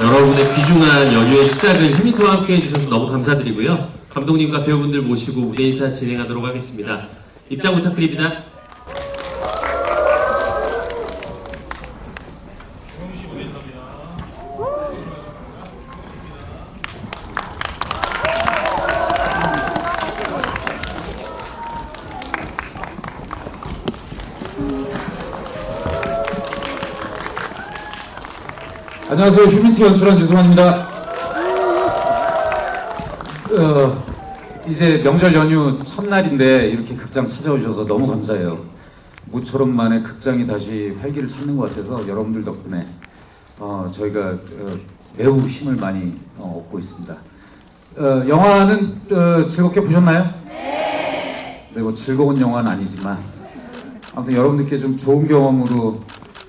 여러분의 귀중한 연휴의 시작을 휴미터와 함께 해주셔서 너무 감사드리고요. 감독님과 배우분들 모시고 무대 인사 진행하도록 하겠습니다. 입장 부탁드립니다. 안녕하세요. 휴민티 연출한 유승환입니다. 어, 이제 명절 연휴 첫날인데 이렇게 극장 찾아오셔서 너무 감사해요. 모처럼 만에 극장이 다시 활기를 찾는 것 같아서 여러분들 덕분에 어, 저희가 어, 매우 힘을 많이 어, 얻고 있습니다. 어, 영화는 어, 즐겁게 보셨나요? 네. 뭐 즐거운 영화는 아니지만 아무튼 여러분들께 좀 좋은 경험으로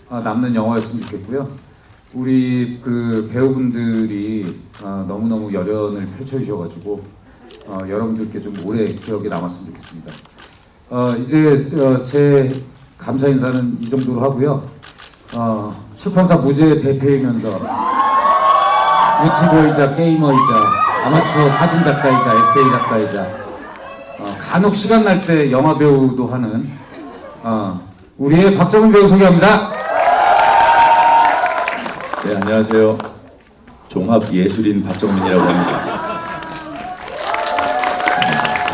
어, 남는 영화였으면 좋겠고요. 우리 그 배우분들이 어, 너무너무 열연을 펼쳐주셔가지고 어, 여러분들께 좀 오래 기억에 남았으면 좋겠습니다. 어, 이제 어, 제 감사 인사는 이 정도로 하고요. 어, 출판사 무죄 대표이면서 유튜버이자 게이머이자 아마추어 사진 작가이자 에세이 작가이자 어, 간혹 시간 날 때 영화 배우도 하는 어, 우리의 박정훈 배우 소개합니다. 네, 안녕하세요. 종합 예술인 박정민이라고 합니다.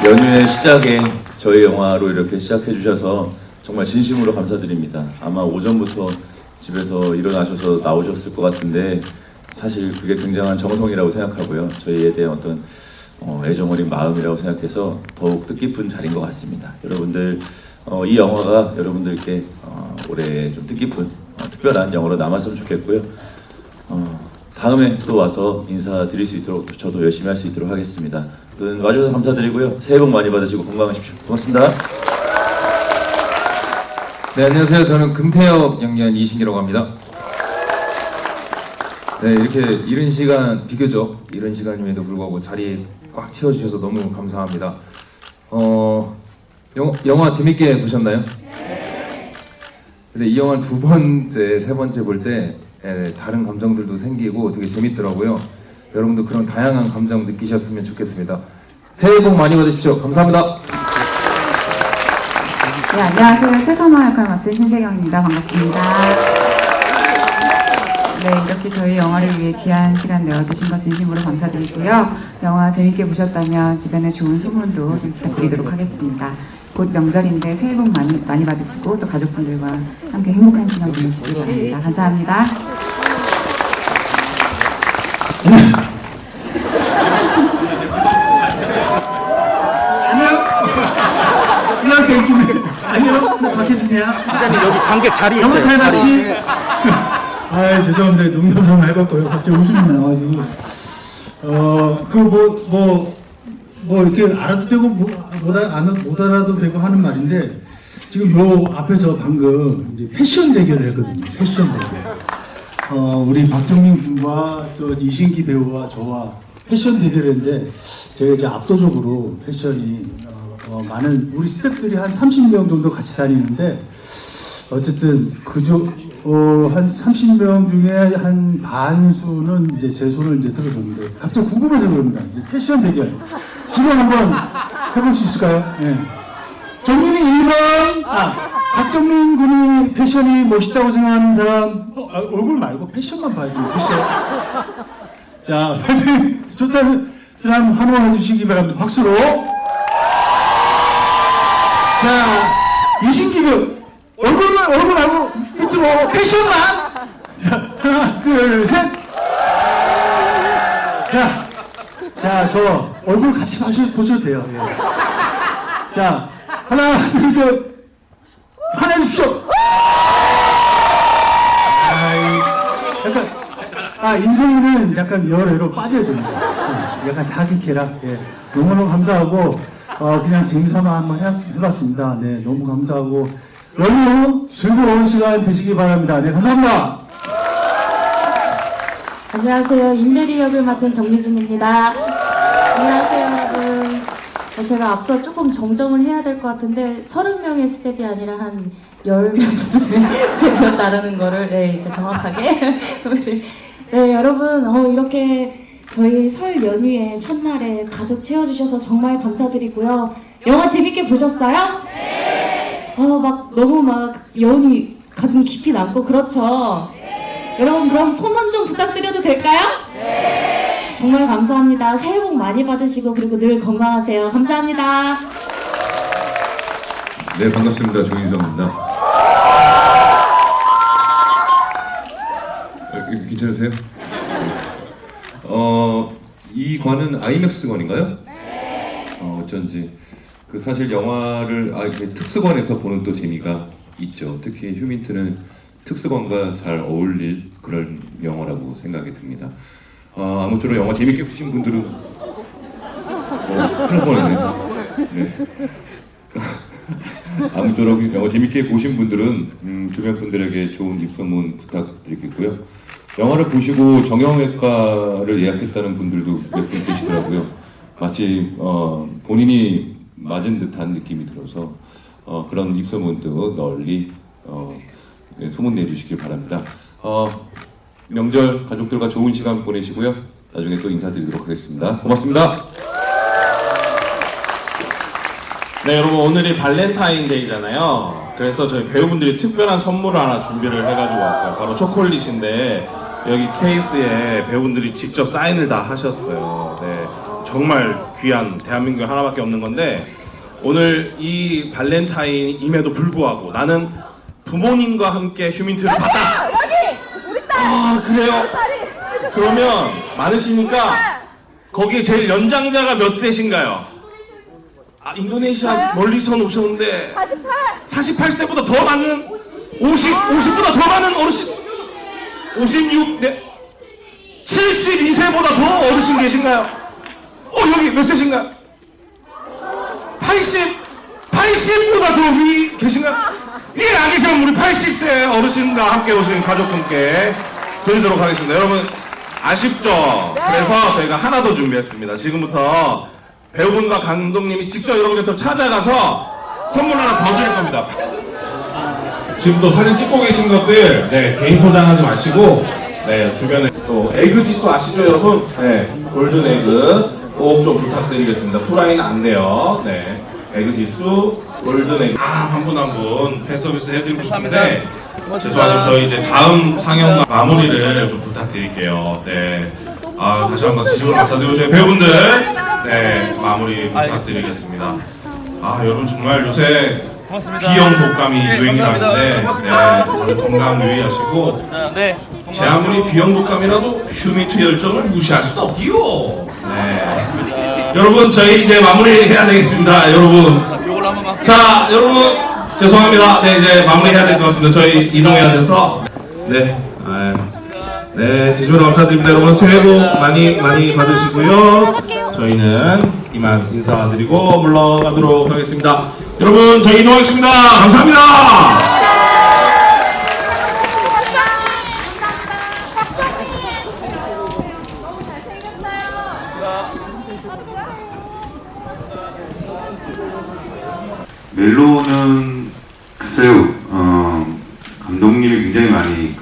연휴의 시작에 저희 영화로 이렇게 시작해 주셔서 정말 진심으로 감사드립니다. 아마 오전부터 집에서 일어나셔서 나오셨을 것 같은데 사실 그게 굉장한 정성이라고 생각하고요. 저희에 대한 어떤 어, 애정 어린 마음이라고 생각해서 더욱 뜻깊은 자리인 것 같습니다. 여러분들 어, 이 영화가 여러분들께 어, 올해 좀 뜻깊은 어, 특별한 영화로 남았으면 좋겠고요. 어, 다음에 또 와서 인사드릴 수 있도록 저도 열심히 할 수 있도록 하겠습니다. 와주셔서 감사드리고요. 새해 복 많이 받으시고 건강하십시오. 고맙습니다. 네, 안녕하세요. 저는 금태엽 연기한 이신기라고 합니다. 네, 이렇게 이른 시간, 비교적 이른 시간임에도 불구하고 자리 꽉 채워주셔서 너무 감사합니다. 어, 영, 영화 재밌게 보셨나요? 네. 근데 이 영화 두 번째, 세 번째 볼 때 다른 감정들도 생기고 되게 재밌더라고요. 여러분도 그런 다양한 감정 느끼셨으면 좋겠습니다. 새해 복 많이 받으십시오. 감사합니다. 네, 안녕하세요. 최선화 역할 맡은 신세경입니다. 반갑습니다. 네, 이렇게 저희 영화를 위해 귀한 시간 내어주신 것 진심으로 감사드리고요. 영화 재밌게 보셨다면 주변에 좋은 소문도 좀 부탁드리도록 하겠습니다. 곧 명절인데 새해 복 많이, 많이 받으시고 또 가족분들과 함께 행복한 시간 보내시기 바랍니다. 감사합니다. 이렇게 이기면 아니요 나 박혜준이야 부장님 여기 관객 자리 있대요. 잘 자리. 봤지? 아 죄송한데 농담 삼아 해봤고요 갑자기 웃음이 나와가지고 어 그 뭐 뭐 뭐 이렇게 알아도 되고 뭐, 못, 알- 안, 못 알아도 되고 하는 말인데 지금 요 앞에서 방금 패션 대결을 했거든요. 패션 대결. 어, 우리 박정민 군과 저 이신기 배우와 저와 패션 대결인데 제가 이제 압도적으로 패션이 어, 어, 많은 우리 스태프들이 한 30명 정도 같이 다니는데 어쨌든 그저 어, 한 30명 중에 한 반수는 이제 제 손을 이제 들어줬는데 갑자기 궁금해서 그럽니다. 패션 대결. 지금 한번 해볼 수 있을까요? 예. 정민이 1번. 아 박정민 군이 패션이 멋있다고 생각하는 사람. 어, 아, 얼굴 말고 패션만 봐야 돼요 패션. 자 패션 좋다는 사람 환호해 주시기 바랍니다. 박수로. 자 이신기는 얼굴 얼굴 말고 밑으로 패션만 자 하나 둘 셋 자 자, 저 얼굴 같이 보셔, 보셔도 돼요. 예. 자, 하나, 둘, 셋. 화내주십시오. 아, 인성이는 약간 열애로 빠져야 됩니다. 예, 약간 사기캐라. 예. 너무너무 감사하고, 어, 그냥 재미삼아 한번 해봤- 해봤습니다. 네, 너무 감사하고, 연휴 즐거운 시간 되시기 바랍니다. 네, 감사합니다. 안녕하세요. 임대리 역을 맡은 정유진입니다. 안녕하세요, 여러분. 어, 제가 앞서 조금 정정을 해야 될 것 같은데 30명의 스텝이 아니라 한 10명 스텝이었다라는 거를 네, 이제 정확하게 네, 네, 여러분, 어, 이렇게 저희 설 연휴의 첫날에 가득 채워주셔서 정말 감사드리고요. 영화 재밌게 보셨어요? 네! 어, 막 너무 막 여운이 가슴 깊이 남고 그렇죠? 여러분, 그럼 소문 좀 부탁드려도 될까요? 네! 정말 감사합니다. 새해 복 많이 받으시고, 그리고 늘 건강하세요. 감사합니다. 네, 반갑습니다. 조인성입니다. 어, 괜찮으세요? 어, 이 관은 아이맥스 관인가요? 어, 어쩐지. 그 사실 영화를 아, 특수관에서 보는 또 재미가 있죠. 특히 휴민트는 특수관과 잘 어울릴 그런 영화라고 생각이 듭니다. 어, 아무쪼록 영화 재밌게 보신 분들은 어, 큰일 날 뻔했네. 네. 아무쪼록 영화 재밌게 보신 분들은 음, 주변 분들에게 좋은 입소문 부탁드리겠고요. 영화를 보시고 정형외과를 예약했다는 분들도 몇 분 계시더라고요. 마치 어, 본인이 맞은 듯한 느낌이 들어서 어, 그런 입소문도 널리 어, 네, 소문 내 주시길 바랍니다. 어, 명절 가족들과 좋은 시간 보내시고요. 나중에 또 인사드리도록 하겠습니다. 고맙습니다. 네, 여러분 오늘이 발렌타인데이잖아요. 그래서 저희 배우분들이 특별한 선물을 하나 준비를 해가지고 왔어요. 바로 초콜릿인데 여기 케이스에 배우분들이 직접 사인을 다 하셨어요. 네, 정말 귀한 대한민국에 하나밖에 없는 건데 오늘 이 발렌타인임에도 불구하고 나는 부모님과 함께 휴민트를 받다. 아 그래요? 그러면 많으시니까 거기에 제일 연장자가 몇 세신가요? 아, 인도네시아 멀리서 오셨는데 48! 48세보다 더 많은 50, 50보다 더 많은 어르신 56, 네 72세보다 더 어르신 계신가요? 어, 여기 몇 세신가요? 80, 80보다 더 위 계신가요? 예, 안 계시면 우리 80세 어르신과 함께 오신 가족분께 드리도록 하겠습니다. 여러분, 아쉽죠? 그래서 저희가 하나 더 준비했습니다. 지금부터 배우분과 감독님이 직접 여러분 곁으로 찾아가서 선물 하나 더 드릴 겁니다. 지금 또 사진 찍고 계신 것들 네, 개인 소장하지 마시고 네, 주변에 또 에그 지수 아시죠 여러분? 네, 골든 에그 꼭 좀 부탁드리겠습니다. 후라이는 안 돼요. 네, 에그 지수 골든 에그 아한 분 한 분 팬서비스 해드리고 싶은데 죄송하지만 저희 이제 다음 상영 마무리를 좀 부탁드릴게요. 네. 아, 다시 한번 진심으로 감사드리고 저희 배우분들 네 마무리 부탁드리겠습니다. 아 여러분 정말 요새 비형 독감이 유행이라는데 네, 다들 건강 유의하시고 제 아무리 비형 독감이라도 휴미트 열정을 무시할 수 없디요. 네. 여러분 저희 이제 마무리해야 되겠습니다. 여러분 자 여러분 죄송합니다. 네 이제 마무리해야 될 것 같습니다. 저희 이동해야 돼서 네. 아유. 네, 지조로 감사드립니다. 여러분 새해 복 많이 많이 받으시고요. 저희는 이만 인사드리고 물러가도록 하겠습니다. 여러분 저희 이동하겠습니다. 감사합니다. 멜로는 글쎄요, 어, 감독님이 굉장히 많이